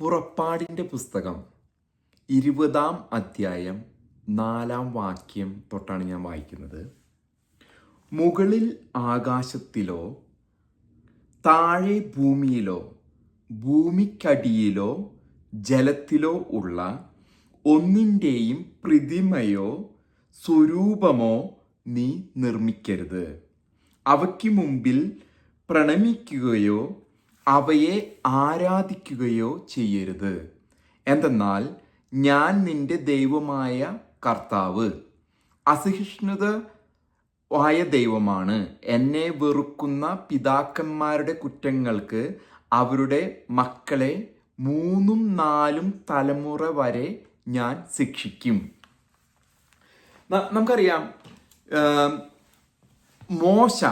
പുറപ്പാടിന്റെ പുസ്തകം ഇരുപതാം അധ്യായം നാലാം വാക്യം തൊട്ടാണ് ഞാൻ വായിക്കുന്നത്. മുകളിൽ ആകാശത്തിലോ താഴെ ഭൂമിയിലോ ഭൂമിക്കടിയിലോ ജലത്തിലോ ഉള്ള ഒന്നിന്റെയും പ്രതിമയോ സ്വരൂപമോ നീ നിർമ്മിക്കരുത്. അവയ്ക്ക് മുമ്പിൽ പ്രണമിക്കുകയോ അവയെ ആരാധിക്കുകയോ ചെയ്യരുത്. എന്തെന്നാൽ ഞാൻ നിന്റെ ദൈവമായ കർത്താവ്. അസഹിഷ്ണുത ആയ ദൈവമാണ്. എന്നെ വെറുക്കുന്ന പിതാക്കന്മാരുടെ കുറ്റങ്ങൾക്ക് അവരുടെ മക്കളെ മൂന്നും നാലും തലമുറ വരെ ഞാൻ ശിക്ഷിക്കും. നമുക്കറിയാം മോശ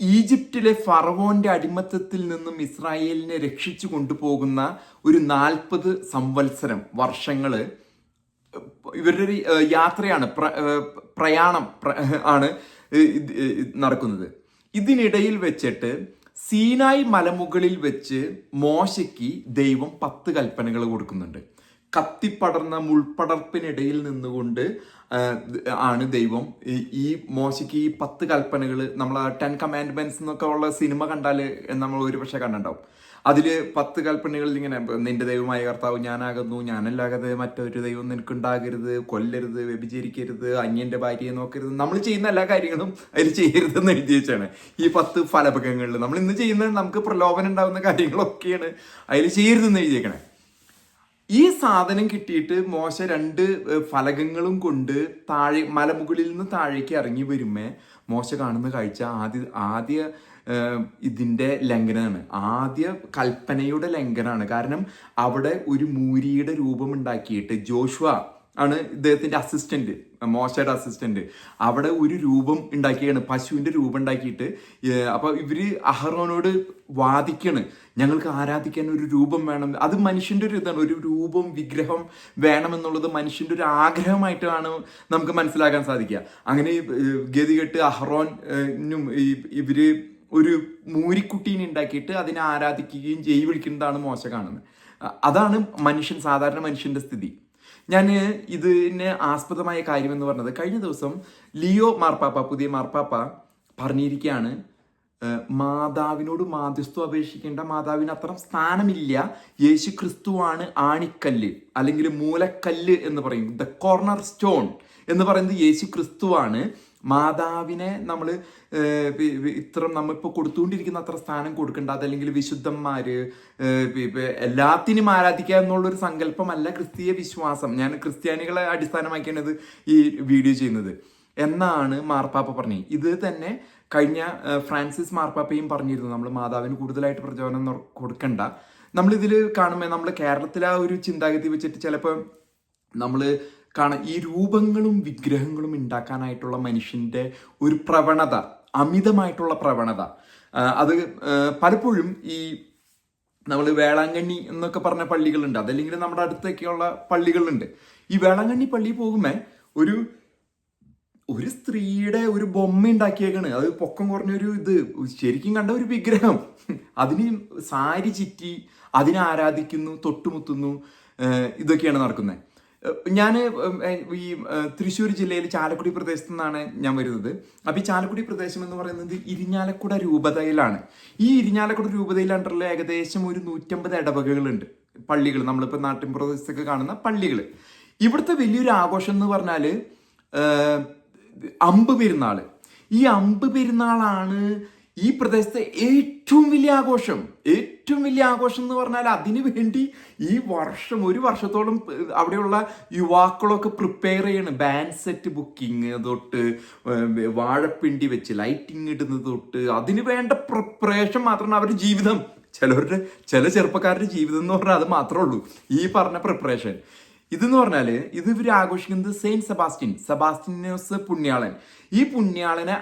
ഈജിപ്തിലെ ഫറവോന്റെ അടിമത്തത്തിൽ നിന്നും ഇസ്രായേലിനെ രക്ഷിച്ചു കൊണ്ടുപോകുന്ന ഒരു നാൽപ്പത് സംവത്സരം വർഷങ്ങൾ ഇവരുടെ യാത്രയാണ് പ്ര- പ്രയാണം ആണ് നടക്കുന്നത്. ഇതിനിടയിൽ വെച്ചിട്ട് സീനായ് മലമുകളിൽ വെച്ച് മോശയ്ക്ക് ദൈവം പത്ത് കൽപ്പനകൾ കൊടുക്കുന്നുണ്ട്. കത്തിപ്പടർന്ന മുൾപ്പടർപ്പിനിടയിൽ നിന്നുകൊണ്ട് ആണ് ദൈവം ഈ- മോശയ്ക്ക് ഈ പത്ത് കൽപ്പനകൾ നമ്മൾ ടെൻ കമാൻഡ്മെന്റ്സ് എന്നൊക്കെ ഉള്ള സിനിമ കണ്ടാൽ നമ്മൾ ഒരുപക്ഷെ കണ്ടിട്ടുണ്ടാവും. അതിൽ പത്ത് കൽപ്പനകളിൽ ഇങ്ങനെ നിന്റെ ദൈവമായ കർത്താവ് ഞാനാകുന്നു ഞാനല്ലാതെ മറ്റൊരു ദൈവം നിനക്കുണ്ടാകരുത് കൊല്ലരുത് വ്യഭിചരിക്കരുത് അന്യന്റെ ഭാര്യയെ നോക്കരുത്. നമ്മൾ ചെയ്യുന്ന എല്ലാ കാര്യങ്ങളും അതിൽ ചെയ്യരുതെന്ന് എഴുതി വെച്ചാണ്. ഈ പത്ത് ഫലഭകങ്ങളിൽ നമ്മൾ ഇന്ന് ചെയ്യുന്ന നമുക്ക് പ്രലോഭനം ഉണ്ടാകുന്ന കാര്യങ്ങളൊക്കെയാണ് അതിൽ ചെയ്യരുതെന്ന് എഴുതിയേക്കണേ ഈ സാധനം കിട്ടിയിട്ട് മോശ രണ്ട് ഫലകങ്ങളും കൊണ്ട് താഴെ മലമുകളിൽ നിന്ന് താഴേക്ക് ഇറങ്ങി വരുമ്പേ മോശ കാണുന്ന കാഴ്ച ആദ്യ ആദ്യ ഇതിന്റെ ലംഘനമാണ്. ആദ്യ കൽപ്പനയുടെ ലംഘനമാണ്. കാരണം അവിടെ ഒരു മൂരിയുടെ രൂപം ഉണ്ടാക്കിയിട്ട് ജോഷുവ ആണ് ഇദ്ദേഹത്തിന്റെ അസിസ്റ്റന്റ് മോശയുടെ അസിസ്റ്റന്റ് അവിടെ ഒരു രൂപം ഉണ്ടാക്കിയാണ് പശുവിന്റെ രൂപം ഉണ്ടാക്കിയിട്ട് അപ്പൊ ഇവർ അഹറോനോട് വാദിക്കാണ് ഞങ്ങൾക്ക് ആരാധിക്കാൻ ഒരു രൂപം വേണം. അത് മനുഷ്യന്റെ ഒരു ഇതാണ് ഒരു രൂപം വിഗ്രഹം വേണമെന്നുള്ളത് മനുഷ്യന്റെ ഒരു ആഗ്രഹമായിട്ടാണ് നമുക്ക് മനസ്സിലാക്കാൻ സാധിക്കുക. അങ്ങനെ ഗതികെട്ട് അഹ്റോനും ഇവർ ഒരു മൂരിക്കുട്ടീനെ ഉണ്ടാക്കിയിട്ട് അതിനെ ആരാധിക്കുകയും ജയ് വിളിക്കുന്നതാണ് മോശ കാണുന്നത്. അതാണ് മനുഷ്യൻ സാധാരണ മനുഷ്യന്റെ സ്ഥിതി. ഞാൻ ഇതിന് ആസ്പദമായ കാര്യം എന്ന് പറഞ്ഞത് കഴിഞ്ഞ ദിവസം ലിയോ മാർപ്പാപ്പ പുതിയ മാർപ്പാപ്പ പറഞ്ഞിരിക്കുകയാണ് മാതാവിനോട് മാധ്യസ്ഥം അപേക്ഷിക്കേണ്ട മാതാവിന് അത്ര സ്ഥാനമില്ല. യേശു ക്രിസ്തുവാണ് ആണിക്കല്ല് അല്ലെങ്കിൽ മൂലക്കല്ല് എന്ന് പറയും. ദ കോർണർ സ്റ്റോൺ എന്ന് പറയുന്നത് യേശു ക്രിസ്തുവാണ് മാതാവിനെ നമ്മൾ ഇത്ര നമ്മളിപ്പോൾ കൊടുത്തുകൊണ്ടിരിക്കുന്ന അത്ര സ്ഥാനം കൊടുക്കേണ്ട. അതല്ലെങ്കിൽ വിശുദ്ധന്മാർ എല്ലാത്തിനും ആരാധിക്കുക എന്നുള്ളൊരു സങ്കല്പമല്ല ക്രിസ്തീയ വിശ്വാസം. ഞാൻ ക്രിസ്ത്യാനികളെ അടിസ്ഥാനമാക്കിയാണ് ഈ വീഡിയോ ചെയ്യുന്നത്. എന്നാണ് മാർപ്പാപ്പ പറഞ്ഞത് ഇത് തന്നെ കഴിഞ്ഞ ഫ്രാൻസിസ് മാർപ്പാപ്പയും പറഞ്ഞിരുന്നു. നമ്മൾ മാതാവിന് കൂടുതലായിട്ട് പ്രചോദനം കൊടുക്കണ്ട. നമ്മളിതിൽ കാണുമ്പോൾ നമ്മൾ കേരളത്തിലെ ആ ഒരു ചിന്താഗതി വെച്ചിട്ട് ചിലപ്പോൾ നമ്മൾ കാണാം ഈ രൂപങ്ങളും വിഗ്രഹങ്ങളും ഉണ്ടാക്കാനായിട്ടുള്ള മനുഷ്യന്റെ ഒരു പ്രവണത അമിതമായിട്ടുള്ള പ്രവണത. അത് പലപ്പോഴും ഈ നമ്മൾ വേളാങ്കണ്ണി എന്നൊക്കെ പറഞ്ഞ പള്ളികളുണ്ട്. അതല്ലെങ്കിൽ നമ്മുടെ അടുത്തൊക്കെയുള്ള പള്ളികളുണ്ട്. ഈ വേളാങ്കണ്ണി പള്ളി പോകുമ്പോൾ ഒരു ഒരു സ്ത്രീയുടെ ഒരു ബൊമ്മ ഉണ്ടാക്കിയേക്കാണ്. അത് പൊക്കം കുറഞ്ഞൊരു ഇത്. ശരിക്കും കണ്ട ഒരു വിഗ്രഹം. അതിന് സാരി ചുറ്റി അതിനെ ആരാധിക്കുന്നു തൊട്ടുമുത്തുന്നു ഇതൊക്കെയാണ് നടക്കുന്നത്. ഞാൻ ഈ തൃശ്ശൂർ ജില്ലയിൽ ചാലക്കുടി പ്രദേശത്തു നിന്നാണ് ഞാൻ വരുന്നത്. അപ്പം ഈ ചാലക്കുടി പ്രദേശം എന്ന് പറയുന്നത് ഇരിഞ്ഞാലക്കുട രൂപതയിലാണ്. ഈ ഇരിഞ്ഞാലക്കുട രൂപതയിലാണ്ടുള്ള ഏകദേശം ഒരു നൂറ്റമ്പത് ഇടവകകളുണ്ട് പള്ളികൾ. നമ്മളിപ്പോൾ നാട്ടിൻ പ്രദേശത്തൊക്കെ കാണുന്ന പള്ളികൾ. ഇവിടുത്തെ വലിയൊരു ആഘോഷം എന്ന് പറഞ്ഞാൽ അമ്പ് പെരുന്നാൾ ഈ അമ്പ് പെരുന്നാളാണ് ഈ പ്രദേശത്തെ ഏറ്റവും വലിയ ആഘോഷം. ഏറ്റവും വലിയ ആഘോഷം എന്ന് പറഞ്ഞാൽ അതിനു വേണ്ടി ഈ വർഷം ഒരു വർഷത്തോളം അവിടെയുള്ള യുവാക്കളൊക്കെ പ്രിപ്പയർ ചെയ്യണം. ബാൻഡ് സെറ്റ് ബുക്കിംഗ് തൊട്ട് വാഴപ്പിണ്ടി വെച്ച് ലൈറ്റിംഗ് ഇടുന്നത് തൊട്ട് അതിന് വേണ്ട പ്രിപ്പറേഷൻ മാത്രമാണ് അവരുടെ ജീവിതം. ചിലവരുടെ ചില ചെറുപ്പക്കാരുടെ ജീവിതം എന്ന് പറഞ്ഞാൽ അത് മാത്രമേ ഉള്ളൂ. ഈ പറഞ്ഞ പ്രിപ്പറേഷൻ ഇതെന്ന് പറഞ്ഞാൽ ഇത് ഇവർ ആഘോഷിക്കുന്നത് സെയിന്റ് സെബാസ്റ്റ്യൻ സെബാസ്റ്റ്യനോസ് പുണ്യാളൻ. ഈ പുണ്യാളനെ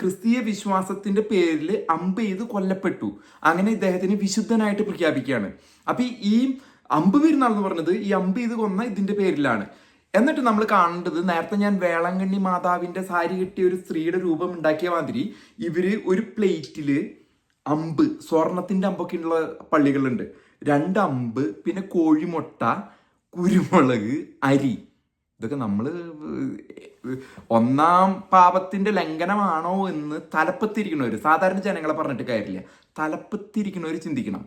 ക്രിസ്തീയ വിശ്വാസത്തിന്റെ പേരിൽ അമ്പ് ചെയ്ത് കൊല്ലപ്പെട്ടു. അങ്ങനെ ഇദ്ദേഹത്തിന് വിശുദ്ധനായിട്ട് പ്രഖ്യാപിക്കുകയാണ്. അപ്പൊ ഈ- ഈ അമ്പ് പെരുന്നാൾ എന്ന് പറഞ്ഞത് ഈ അമ്പ് ചെയ്ത് കൊന്ന ഇതിന്റെ പേരിലാണ്. എന്നിട്ട് നമ്മൾ കാണേണ്ടത് നേരത്തെ ഞാൻ വേളങ്കണ്ണി മാതാവിന്റെ സാരി കെട്ടിയ ഒരു സ്ത്രീയുടെ രൂപം ഉണ്ടാക്കിയ മാതിരി ഇവർ ഒരു പ്ലേറ്റിൽ അമ്പ് സ്വർണത്തിന്റെ അമ്പൊക്കെ ഉള്ള പള്ളികളുണ്ട് രണ്ട് അമ്പ് പിന്നെ കോഴിമുട്ട കുരുമുളക് അരി. ഇതൊക്കെ നമ്മൾ ഒന്നാം പാപത്തിന്റെ ലംഘനമാണോ എന്ന് തലപ്പത്തിരിക്കണവർ സാധാരണ ജനങ്ങളെ പറഞ്ഞിട്ട് കാര്യമില്ല. തലപ്പത്തിരിക്കണവർ ചിന്തിക്കണം.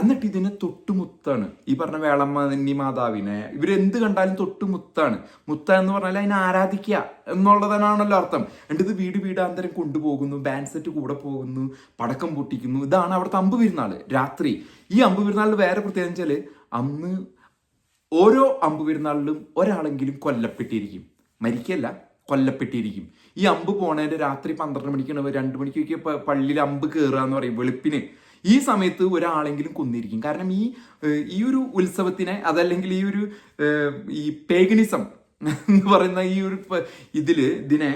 എന്നിട്ട് ഇതിനെ തൊട്ടുമുത്താണ്. ഈ പറഞ്ഞ വേളമ്മ മാതാവിനെ ഇവരെന്ത് കണ്ടാലും തൊട്ടുമുത്താണ്. മുത്ത എന്ന് പറഞ്ഞാൽ അതിനെ ആരാധിക്കുക എന്നുള്ളതിനാണല്ലോ അർത്ഥം. എന്നിട്ട് ഇത് വീട് വീടാന്തരം കൊണ്ടുപോകുന്നു ബാൻഡ് സെറ്റ് കൂടെ പോകുന്നു പടക്കം പൊട്ടിക്കുന്നു. ഇതാണ് അവിടുത്തെ അമ്പ് പെരുന്നാൾ രാത്രി. ഈ അമ്പ് പെരുന്നാളിൽ വേറെ പ്രത്യേകം വെച്ചാൽ അന്ന് ഓരോ അമ്പ് പെരുന്നാളിലും ഒരാളെങ്കിലും കൊല്ലപ്പെട്ടിരിക്കും. മരിക്കല്ല കൊല്ലപ്പെട്ടിരിക്കും. ഈ അമ്പ് പോണേന്റെ രാത്രി പന്ത്രണ്ട് മണിക്കാണ് രണ്ട് മണിക്കൊക്കെ പള്ളിയിൽ അമ്പ് കയറുക എന്ന് പറയും വെളുപ്പിന്. ഈ സമയത്ത് ഒരാളെങ്കിലും കൊന്നിരിക്കും. കാരണം ഈ ഈ ഒരു ഉത്സവത്തിനെ അതല്ലെങ്കിൽ ഈ ഒരു ഈ പേഗനിസം എന്ന് പറയുന്ന ഈ ഒരു ഇതിൽ ഇതിനെ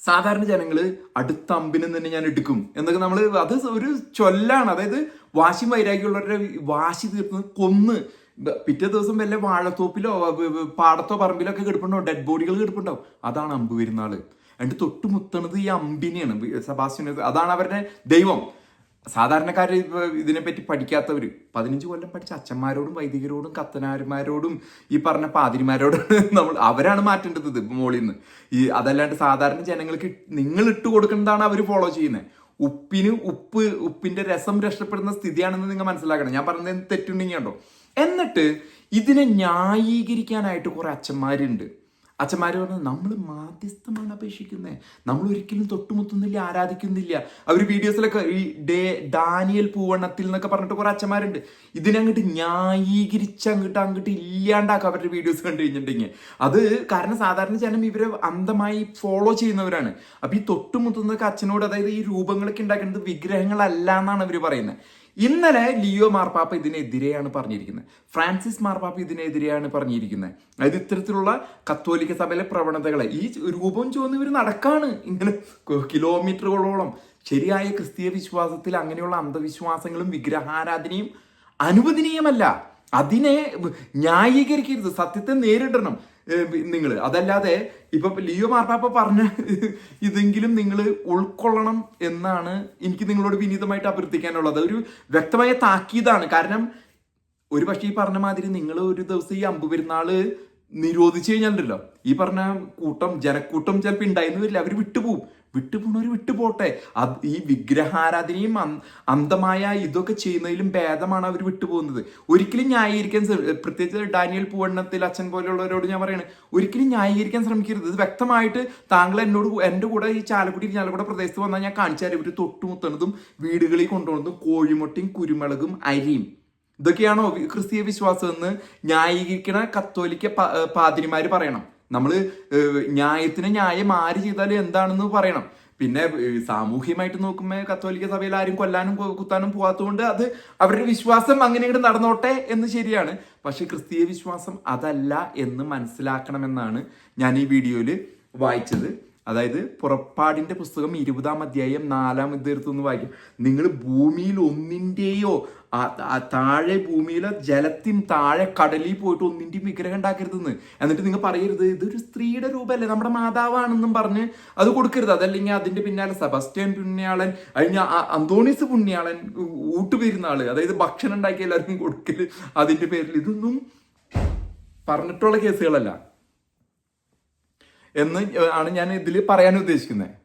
സാധാരണ ജനങ്ങൾ അടുത്ത അമ്പിനെ തന്നെ ഞാൻ എടുക്കും. എന്നൊക്കെ നമ്മൾ അത് ഒരു ചൊല്ലാണ്. അതായത് വാശി വൈരാഗ്യമുള്ളവരുടെ വാശി തീർത്ത് കൊന്ന് പിറ്റേ ദിവസം വല്ല വാഴത്തോപ്പിലോ പാടത്തോ പറമ്പിലോ ഒക്കെ കിടപ്പുണ്ടാവും. ഡെഡ് ബോഡികൾ കിടപ്പുണ്ടാവും. അതാണ് അമ്പ് വരുന്നാൾ എന്നിട്ട് തൊട്ടുമുത്തണത് ഈ അമ്പിനെയാണ്. സബാസ്റ്റിന് അതാണ് അവരുടെ ദൈവം. സാധാരണക്കാർ ഇതിനെപ്പറ്റി പഠിക്കാത്തവർ പതിനഞ്ച് കൊല്ലം പഠിച്ച അച്ഛന്മാരോടും വൈദികരോടും കത്തനാരന്മാരോടും ഈ പറഞ്ഞ പാതിരിമാരോടും നമ്മൾ അവരാണ് മാറ്റേണ്ടത് ഇത് മോളിൽ നിന്ന്. ഈ അതല്ലാണ്ട് സാധാരണ ജനങ്ങൾക്ക് നിങ്ങൾ ഇട്ട് കൊടുക്കുന്നതാണ് അവർ ഫോളോ ചെയ്യുന്നത് ഉപ്പിന് ഉപ്പ് ഉപ്പിന്റെ രസം രക്ഷപ്പെടുന്ന സ്ഥിതിയാണെന്ന് നിങ്ങൾ മനസ്സിലാക്കണം. ഞാൻ പറഞ്ഞത് തെറ്റുണ്ടെങ്കിൽ കണ്ടോ? എന്നിട്ട് ഇതിനെ ന്യായീകരിക്കാനായിട്ട് കുറെ അച്ഛന്മാരുണ്ട്. അച്ഛന്മാർ പറഞ്ഞു നമ്മൾ മാധ്യസ്ഥമാണ് അപേക്ഷിക്കുന്നത് നമ്മൾ ഒരിക്കലും തൊട്ടുമുത്തുന്നില്ല ആരാധിക്കുന്നില്ല. അവർ വീഡിയോസിലൊക്കെ ഈ ഡേ ഡാനിയൽ പൂവണ്ണത്തിൽ എന്നൊക്കെ പറഞ്ഞിട്ട് കുറെ അച്ഛന്മാരുണ്ട്. ഇതിനങ്ങോട്ട് ന്യായീകരിച്ച് അങ്ങോട്ട് അങ്ങോട്ട് ഇല്ലാണ്ടാക്കുക അവരുടെ വീഡിയോസ് കണ്ടു കഴിഞ്ഞിട്ടുണ്ടെങ്കിൽ. അത് കാരണം സാധാരണ ജനം ഇവരെ അന്ധമായി ഫോളോ ചെയ്യുന്നവരാണ്. അപ്പം ഈ തൊട്ടുമുത്തുന്നൊക്കെ അച്ഛനോട് അതായത് ഈ രൂപങ്ങളൊക്കെ ഉണ്ടാക്കുന്നത് വിഗ്രഹങ്ങളല്ല എന്നാണ് അവർ പറയുന്നത്. ഇന്നലെ ലിയോ മാർപ്പാപ്പ ഇതിനെതിരെയാണ് പറഞ്ഞിരിക്കുന്നത്. ഫ്രാൻസിസ് മാർപ്പാപ്പ ഇതിനെതിരെയാണ് പറഞ്ഞിരിക്കുന്നത്. അതായത് ഇത്തരത്തിലുള്ള കത്തോലിക്ക സഭയിലെ പ്രവണതകളെ ഈ രൂപം ചുവന്ന് നടക്കാണ്. ഇങ്ങനെ കിലോമീറ്ററുകളോളം ശരിയായ ക്രിസ്തീയ വിശ്വാസത്തിൽ അങ്ങനെയുള്ള അന്ധവിശ്വാസങ്ങളും വിഗ്രഹാരാധനയും അനുവദനീയമല്ല. അതിനെ ന്യായീകരിക്കരുത്. സത്യത്തെ നേരിടണം. നിങ്ങൾ അതല്ലാതെ ഇപ്പൊ ലിയോ മാർപ്പാപ്പ പറഞ്ഞ ഇതെങ്കിലും നിങ്ങൾ ഉൾക്കൊള്ളണം എന്നാണ് എനിക്ക് നിങ്ങളോട് വിനീതമായിട്ട് അഭ്യർത്ഥിക്കാനുള്ളത്. ഒരു വ്യക്തമായ താക്കീതാണ്. കാരണം ഒരു പക്ഷേ ഈ പറഞ്ഞ മാതിരി നിങ്ങൾ ഒരു ദിവസം ഈ അമ്പ് പെരുന്നാൾ നിരോധിച്ചു കഴിഞ്ഞാലുണ്ടല്ലോ. ഈ പറഞ്ഞ കൂട്ടം ജനക്കൂട്ടം ചിലപ്പോൾ ഉണ്ടായിരുന്നു വരില്ല. അവർ വിട്ടുപോകും വിട്ടുപോണവർ വിട്ടുപോട്ടെ. അത് ഈ വിഗ്രഹാരാധനയും അന്- അന്ധമായ ഇതൊക്കെ ചെയ്യുന്നതിലും ഭേദമാണ് അവർ വിട്ടുപോകുന്നത്. ഒരിക്കലും ന്യായീകരിക്കാൻ പ്രത്യേകിച്ച് ഡാനിയൽ പൂവണ്ണത്തിൽ അച്ഛൻ പോലെയുള്ളവരോട് ഞാൻ പറയാണ് ഒരിക്കലും ന്യായീകരിക്കാൻ ശ്രമിക്കരുത്. ഇത് വ്യക്തമായിട്ട് താങ്കൾ എന്നോട് എന്റെ കൂടെ ഈ ചാലക്കുടി ചാലക്കുട പ്രദേശത്ത് വന്നാൽ ഞാൻ കാണിച്ചാൽ ഇവർ തൊട്ടുമുത്തണതും വീടുകളിൽ കൊണ്ടുപോകുന്നതും കോഴിമുട്ടയും കുരുമുളകും അരിയും. ഇതൊക്കെയാണോ ക്രിസ്തീയ വിശ്വാസം എന്ന് ന്യായീകരിക്കണ കത്തോലിക്ക പാതിരിമാർ പറയണം. നമ്മൾ ന്യായത്തിന് ന്യായം ആര് ചെയ്താലും എന്താണെന്ന് പറയണം. പിന്നെ സാമൂഹ്യമായിട്ട് നോക്കുമ്പോൾ കത്തോലിക്ക സഭയിൽ ആരും കൊല്ലാനും കുത്താനും പോകാത്തതുകൊണ്ട് അത് അവരുടെ വിശ്വാസം അങ്ങനെ ഇങ്ങോട്ട് നടന്നോട്ടെ എന്ന് ശരിയാണ്. പക്ഷെ ക്രിസ്തീയ വിശ്വാസം അതല്ല എന്ന് മനസ്സിലാക്കണമെന്നാണ് ഞാൻ ഈ വീഡിയോയിൽ വായിച്ചത്. അതായത് പുറപ്പാടിന്റെ പുസ്തകം ഇരുപതാം അധ്യായം നാലാം ഇതെടുത്തൊന്ന് വായിക്കും. നിങ്ങൾ ഭൂമിയിൽ ആ താഴെ ഭൂമിയിലെ ജലത്തിൻ താഴെ കടലിൽ പോയിട്ട് ഒന്നിന്റെയും വിഗ്രഹം ഉണ്ടാക്കരുതെന്ന്. എന്നിട്ട് നിങ്ങൾ പറയരുത് ഇതൊരു സ്ത്രീയുടെ രൂപമല്ലേ നമ്മുടെ മാതാവാണെന്നും പറഞ്ഞ് അത് കൊടുക്കരുത്. അതല്ലെങ്കിൽ അതിന്റെ പിന്നാലെ സെബസ്റ്റ്യൻ പുണ്യാളൻ ആ- അന്തോണീസ് പുണ്യാളൻ ഊട്ടുപേരുന്ന ആൾ. അതായത് ഭക്ഷണം ഉണ്ടാക്കി എല്ലാവർക്കും കൊടുക്കൽ അതിന്റെ പേരിൽ. ഇതൊന്നും പറഞ്ഞിട്ടുള്ള കേസുകളല്ല. എന്ന് ആണ് ഞാൻ ഇതിൽ പറയാൻ ഉദ്ദേശിക്കുന്നത്